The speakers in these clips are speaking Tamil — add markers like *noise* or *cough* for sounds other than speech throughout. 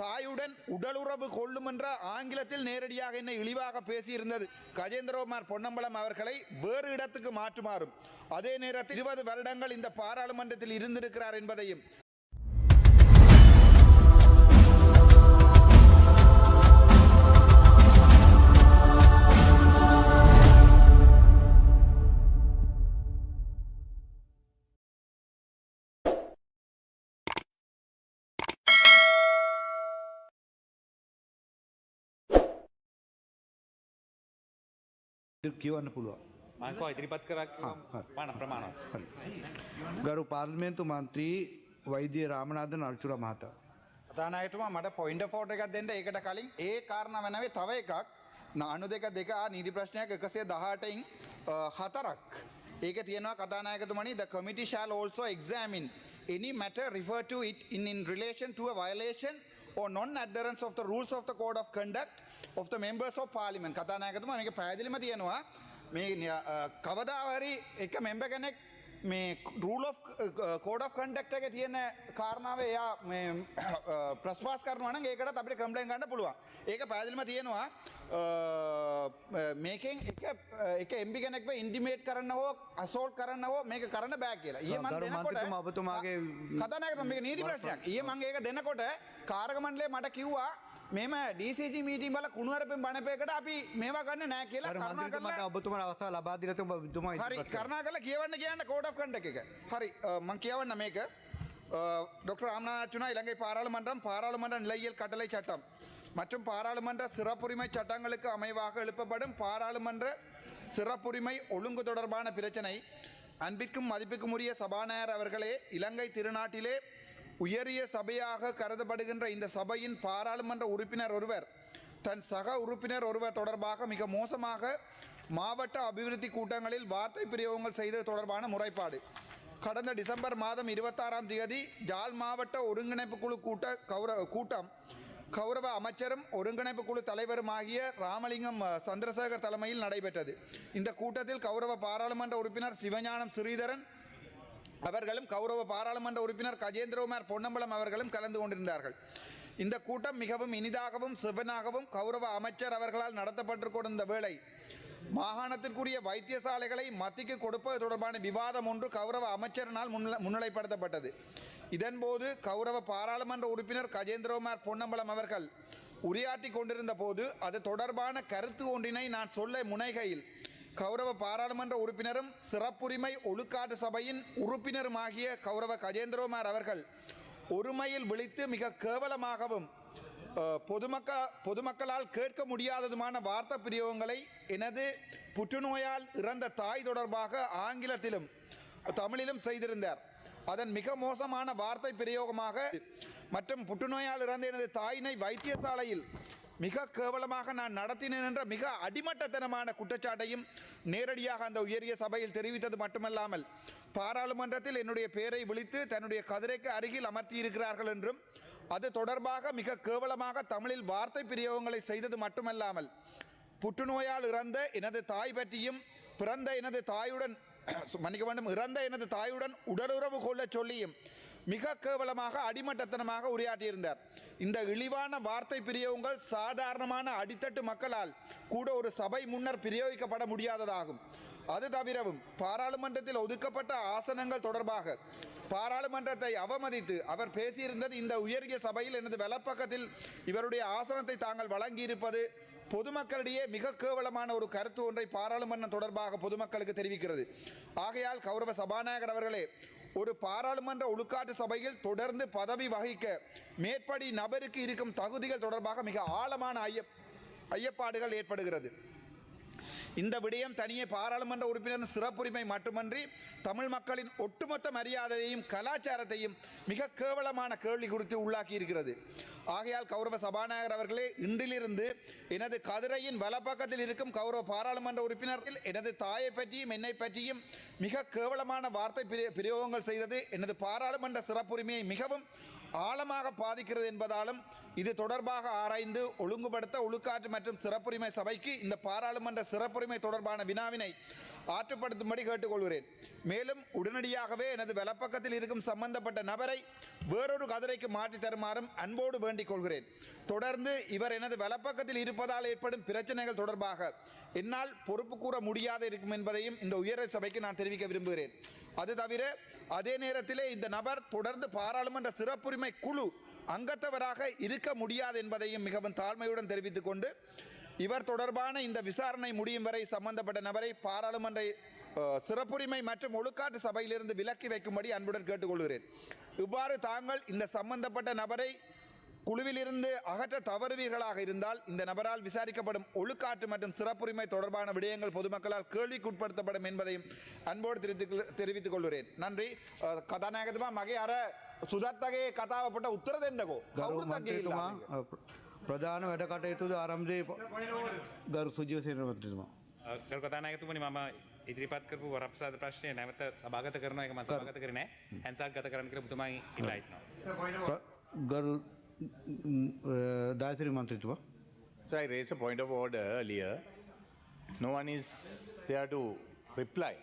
தாயுடன் உடலுறவு கொள்ளும் என்ற ஆங்கிலத்தில் நேரடியாக என்னை இழிவாக பேசியிருந்தது. கஜேந்திரகுமார் பொன்னம்பலம் அவர்களை வேறு இடத்துக்கு மாற்றுமாறும். அதே நேரத்தில் இருபது வருடங்கள் இந்த பாராளுமன்றத்தில் இருந்திருக்கிறார் என்பதையும் කියවන්න පුළුවන්. මංකෝ ඉදිරිපත් කරක් පන ප්‍රමාණව. ගරු පාර්ලිමේන්තු මන්ත්‍රී වෛද්‍ය රාමනාදන අර්චුර මහතා. කතානායතුමා මට පොයින්ට ෆෝට එකක් දෙන්න ඒකට කලින් ඒ කාරණ වනවේ තව එකක් නානු දෙක දෙක නීති ප්‍රශ්නයක් එකසේ දහටයින් හතරක් ඒක තියෙනවා කතානායකතුමනි the committee shall also examine any matter refer to it in in relation to a violation or non-adherence of the rules of the code of conduct of the members of parliament. කතානායකතුමා මේක පැහැදිලිම තියෙනවා. මේ නිය- අ, කවදාවරි එක මෙම්බ කෙනෙක් මේ රූල් කෝඩ් කන්ඩක්ට එක තියෙන කාරණාව එයා *coughs* ප්‍රස්වාස් කරනවන ඒකට අපිට කම්පලෙන් ගන්න පුළුවන්. ඒක පැදිලිම තියෙනවා අ, මේකෙන් එක එම්බි කෙනෙක්ව ඉන්ඩිමේට් කරන්න හෝ අසෝල් කරන්න හෝ මේක කරන්න බෑ කියලා. ඒ ඔබතුමාගේ කතනක මේ නීති ප්‍රශ්නයක්. ඒ මං ඒක දෙනකොට කාරගමන්ලේ මට කිව්වා මෙම ඩීසිජ මීටින් බල කුණුවරපෙන් බණපයකට අපි මේවා ගන්න නෑ කියලා ගරු කරුණා මන්ත්‍රතුමාට කරලා ඔබතුමා අවස්ථාව ලබා දීලා තිබුණා ඔබතුමා හරි ඉදිරිපත් කරන්න. කරනා කල කියවන්න කියන්න කෝඩ් of කන්ඩ එක හරි මං කියවන්න මේක டாக்டர் ராமநாதனா இலங்கை பாராளுமன்றம் பாராளுமன்ற நிலையியல் கட்டளை சட்டம் மற்றும் பாராளுமன்ற சிறப்புரிமை சட்டங்களுக்கு அமைவாக எழுப்பப்படும் பாராளுமன்ற சிறப்புரிமை ஒழுங்கு தொடர்பான பிரச்சனை அன்பிற்கும் மதிப்புக்கும் உரிய சபாநாயகர் அவர்களே இலங்கை திருநாட்டிலே உயரிய சபையாக கருதப்படுகின்ற இந்த சபையின் பாராளுமன்ற உறுப்பினர் ஒருவர் தன் சக உறுப்பினர் ஒருவர் தொடர்பாக மிக மோசமாக மாவட்ட அபிவிருத்தி கூட்டங்களில் வார்த்தை பிரயோகங்கள் செய்தது தொடர்பான முறைப்பாடு. கடந்த டிசம்பர் மாதம் இருபத்தாறாம் தேதி ஜால் மாவட்ட ஒருங்கிணைப்பு குழு கூட்ட கௌரவ கூட்டம் கௌரவ அமைச்சரும் ஒருங்கிணைப்பு குழு தலைவருமாகிய ராமலிங்கம் சந்திரசேகர் தலைமையில் நடைபெற்றது. இந்த கூட்டத்தில் கௌரவ பாராளுமன்ற உறுப்பினர் சிவஞானம் ஸ்ரீதரன் அவர்களும் கௌரவ பாராளுமன்ற உறுப்பினர் கஜேந்திரகுமார் பொன்னம்பலம் அவர்களும் கலந்து கொண்டிருந்தார்கள். இந்த கூட்டம் மிகவும் இனிதாகவும் சிவனாகவும் கௌரவ அமைச்சர் அவர்களால் நடத்தப்பட்டு கொண்டிருந்த வேளை மாகாணத்திற்குரிய வைத்தியசாலைகளை மத்திக்கு கொடுப்பது தொடர்பான விவாதம் ஒன்று கௌரவ அமைச்சரினால் முன் முன்னிலைப்படுத்தப்பட்டது. இதன்போது கௌரவ பாராளுமன்ற உறுப்பினர் கஜேந்திரகுமார் பொன்னம்பலம் அவர்கள் உரையாற்றி கொண்டிருந்த போது அது தொடர்பான கருத்து ஒன்றினை நான் சொல்ல முனைகையில் கௌரவ பாராளுமன்ற உறுப்பினரும் சிறப்புரிமை ஒழுக்காட்டு சபையின் உறுப்பினருமாகிய கௌரவ கஜேந்திரகுமார் அவர்கள் ஒருமையில் விழித்து மிக கேவலமாகவும் பொதுமக்க பொதுமக்களால் கேட்க முடியாததுமான வார்த்தை பிரயோகங்களை எனது புற்றுநோயால் இறந்த தாய் தொடர்பாக ஆங்கிலத்திலும் தமிழிலும் செய்திருந்தார். அதன் மிக மோசமான வார்த்தை பிரயோகமாக மற்றும் புற்றுநோயால் இறந்த எனது தாயினை வைத்தியசாலையில் மிக கேவலமாக நான் நடத்தினேன் என்ற மிக அடிமட்டத்தனமான குற்றச்சாட்டையும் நேரடியாக அந்த உயரிய சபையில் தெரிவித்தது மட்டுமல்லாமல் பாராளுமன்றத்தில் என்னுடைய பெயரை விழித்து தன்னுடைய கதிரைக்கு அருகில் அமர்த்தி இருக்கிறார்கள் என்றும் அது தொடர்பாக மிக கேவலமாக தமிழில் வார்த்தை பிரயோகங்களை செய்தது மட்டுமல்லாமல் புற்றுநோயால் இறந்த எனது தாய் பற்றியும் பிறந்த எனது தாயுடன் மன்னிக்க வேண்டும் இறந்த எனது தாயுடன் உடலுறவு கொள்ளச் சொல்லியும் மிக கேவலமாக அடிமட்டத்தனமாக உரையாற்றியிருந்தார். இந்த இழிவான வார்த்தை பிரியவுங்கள் சாதாரணமான அடித்தட்டு மக்களால் கூட ஒரு சபை முன்னர் பிரயோகிக்கப்பட முடியாததாகும். அது தவிரவும் பாராளுமன்றத்தில் ஒதுக்கப்பட்ட ஆசனங்கள் தொடர்பாக பாராளுமன்றத்தை அவமதித்து அவர் பேசியிருந்தது இந்த உயரிய சபையில் எனது வலப்பக்கத்தில் இவருடைய ஆசனத்தை தாங்கள் வழங்கியிருப்பது பொதுமக்களிடையே மிக கேவலமான ஒரு கருத்து ஒன்றை பாராளுமன்றம் தொடர்பாக பொதுமக்களுக்கு தெரிவிக்கிறது. ஆகையால் கௌரவ சபாநாயகர் அவர்களே ஒரு பாராளுமன்ற ஒழுக்காட்டு சபையில் தொடர்ந்து பதவி வகிக்க மேற்படி நபருக்கு இருக்கும் தகுதிகள் தொடர்பாக மிக ஆழமான ஐய ஐயப்பாடுகள் ஏற்படுகிறது. இந்த விடயம் தனியே பாராளுமன்ற உறுப்பினரின் சிறப்புரிமை மட்டுமன்றி தமிழ் மக்களின் ஒட்டுமொத்த மரியாதையையும் கலாச்சாரத்தையும் மிக கேவலமான கேள்வி குறித்து உள்ளாக்கி இருக்கிறது ஆகையால் கௌரவ சபாநாயகர் அவர்களே இன்றிலிருந்து எனது கதிரையின் வலப்பக்கத்தில் இருக்கும் கௌரவ பாராளுமன்ற உறுப்பினர்கள் எனது தாயை பற்றியும் என்னை பற்றியும் மிக கேவலமான வார்த்தை பிரயோகங்கள் செய்தது எனது பாராளுமன்ற சிறப்புரிமையை மிகவும் ஆழமாக பாதிக்கிறது என்பதாலும் இது தொடர்பாக ஆராய்ந்து ஒழுங்குபடுத்த ஒழுக்காற்று மற்றும் சிறப்புரிமை சபைக்கு இந்த பாராளுமன்ற சிறப்புரிமை தொடர்பான வினாவினை ஆற்றுப்படுத்தும்படி கேட்டுக்கொள்கிறேன். மேலும் உடனடியாகவே எனது வலப்பக்கத்தில் இருக்கும் சம்பந்தப்பட்ட நபரை வேறொரு கதிரைக்கு மாற்றி தருமாறும் அன்போடு வேண்டிக் கொள்கிறேன். தொடர்ந்து இவர் எனது வலப்பக்கத்தில் இருப்பதால் ஏற்படும் பிரச்சனைகள் தொடர்பாக என்னால் பொறுப்பு கூற முடியாது இருக்கும் என்பதையும் இந்த உயர் சபைக்கு நான் தெரிவிக்க விரும்புகிறேன். அது தவிர அதே நேரத்திலே இந்த நபர் தொடர்ந்து பாராளுமன்ற சிறப்புரிமை குழு அங்கத்தவராக இருக்க முடியாது என்பதையும் மிகவும் தாழ்மையுடன் தெரிவித்துக் கொண்டு இவர் தொடர்பான இந்த விசாரணை முடியும் வரை சம்பந்தப்பட்ட நபரை பாராளுமன்ற சிறப்புரிமை மற்றும் ஒழுக்காட்டு சபையிலிருந்து விலக்கி வைக்கும்படி அன்புடன் கேட்டுக்கொள்கிறேன். இவ்வாறு தாங்கள் இந்த சம்பந்தப்பட்ட நபரை குழுவிலிருந்து அகற்ற தவறுவீர்களாக இருந்தால் இந்த நபரால் விசாரிக்கப்படும் ஒழுக்காற்று மற்றும் சிறப்புரிமை தொடர்பான விடயங்கள் பொதுமக்களால் கேள்விக்குட்படுத்தப்படும் என்பதையும் அன்போடு தெரிவித்துக் தெரிவித்துக் கொள்கிறேன் நன்றி අ, කතානායකතුමා මගේ අර සුදත්තගේ කතාවපට උත්තර දෙන්නකෝ ගරු කවුරුත් ගිහිල්ලා මන්ත්‍රතුමා මේක? අ, ප්‍ර- ප්‍රධාන වැඩ කටයුතුද ආරම්භය ගරු සුජියසේන මන්ත්‍රතුමා. කරු කතානායකතුමනි මම ඉදිරිපත් කරපු වරප්‍රසාද ප්‍රශ්නය නැවත සභාගත කරන එක ම සභාගත කරන හැන්සක් ගත කරන්න කර පුතුමයි ඉල්ලයිනවා. ප්‍ර- ගරු දාසිරි මන්ත්‍රතුමා. So I raised a point of order earlier. No one is there to reply.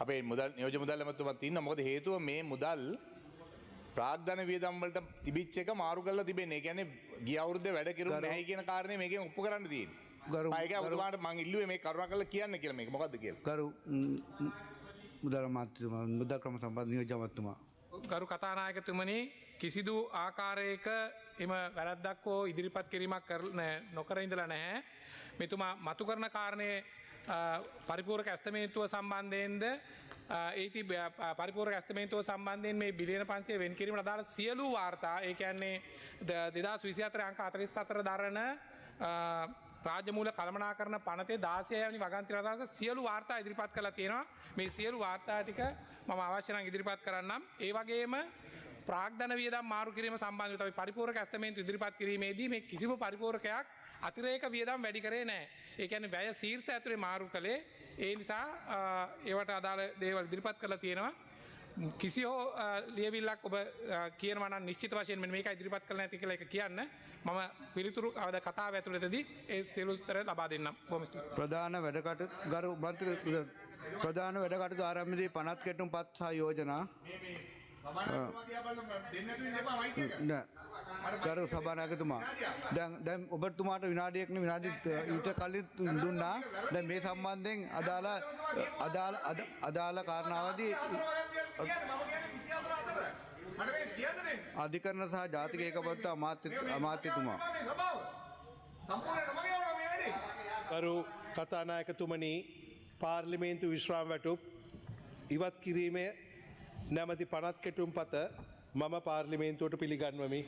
අපේ මුදල් නියෝජ මුදල් ඇමතුමත් තින්න. මොකද හේතුව මේ මුදල් ප්‍රාග්ධන වියදම්වලට තිබිච්ච එක මාරු කල්ල තිබෙන්නේ. ගැන ගියවුරුද්ධ වැඩ කිරු ගරු- නැයි කියන කාරණය මේක ඔප්පු කරන්න තියෙන් ගරු- මයක අවතුමාට මං ඉල්ලුවේ මේ කරුණ කල කියන්න කියල. මේ මොකක්ද කියල. ගරු. මුදල් මාත්‍රතුමා මුදල් ක්‍රම සම්බන්ධ නියෝජමත්තුමා. ගරු කතානායකතුමනි කිසිදු ආකාරයක එම වැරද්දක් හෝ ඉදිරිපත් කිරීමක් කරන නොකර ඉඳලා නැහැ. මෙතුමා මතු කරන කාරණය පරිපූරක ඇස්තමේන්තුව සම්බන්ධයෙන්ද ඒති පරිපූර ඇස්තමේන්තුව සම්බන්ධයෙන් මේ බිලියන පන්සේ වෙන් කිරීම අදාළ සියලු වාර්තා ඒ කියන්නේ දෙදා විසිතර අංක අතරිස් අතර දරන රාජමූල කළමනා කරන පනතේ දාසයනි වගන්ති රදස සියලු වාර්තා ඉදිරිපත් කළ තියෙනවා මේ සියලු වාර්තා ටික මම අවශ්‍යන ඉදිරිපත් කරන්නම් ඒ වගේම ප්‍රාග්ධන වියද මාරු කිරීම සම්බන්ධ තයි පරිපූරක ඇස්තමේන්තු ඉදිරිපත් කිරීමේදී මේ කිසිම පරිපූරකයක් අතිරේක වියදම් වැඩි කරේ නෑ ඒකැන වැය සීර්ස ඇතුරේ මාරු කළේ ඒ නිසා අ, ඒවට අදාළ දේවල් ඉදිරිපත් කළ තියෙනවා කිසි හෝ අ, ලියවිල්ලක් ඔබ අ, කියනවන නිශ්චිත වශයෙන් මෙන්න මේක ඉදිරිපත් කළ ඇති කළ එක කියන්න මම පිළිතුරු අවද කතා ඇතුළතදී ඒ සියලුස්තර ලබා දෙන්නම් බොමිස්තු. ප්‍රධාන වැඩකට ගරු මන්ත්‍ර ප්‍රධාන වැඩකට ආරම්මදී පනත් කෙටුම් පත් සහ යෝජනා නෑ. ගරු සභානායකතුමා. දැන් දැන් ඔබතුමාට විනාඩියක්න විනාඩි ඊට කලින් දුන්නා. දැන් මේ සම්බන්ධයෙන් අදාළ අදාළ අද- අදාළ කාරණාවදී අධිකරණ සහ ජාතික ඒකපත්ත අමාත්‍ය අමාත්‍යතුමා. කරු කතානායකතුමනි පාර්ලිමේන්තු විශ්‍රාම් වැටුප්. ඉවත් කිරීමේ නැමති පනත් කෙටුම් පත මම පාර්ලිමේන්තුවට පිළිගන්වමි.